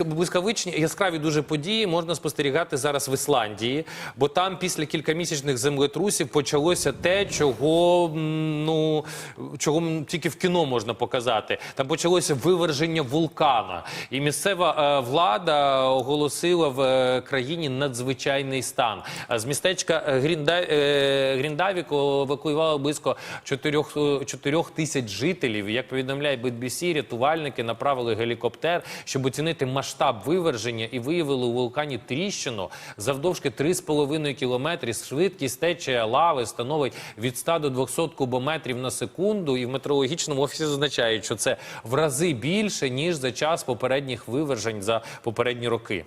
Блискавичні яскраві дуже події можна спостерігати зараз в Ісландії, бо там після кількамісячних землетрусів почалося те, чого ну чого тільки в кіно можна показати. Там почалося виверження вулкана, і місцева е, влада оголосила в е, країні надзвичайний стан. А З містечка е, Грінда, е, Гріндавік евакуювали близько 4, 4 тисяч жителів. Як повідомляє BBC, рятувальники направили гелікоптер, щоб оцінити масштаб виверження і виявили у вулкані тріщину завдовжки 3,5 кілометри Швидкість течія лави становить від 100 до 200 кубометрів на секунду. І в метеорологічному офісі зазначають, що це в рази більше ніж за час попередніх вивержень за попередні роки.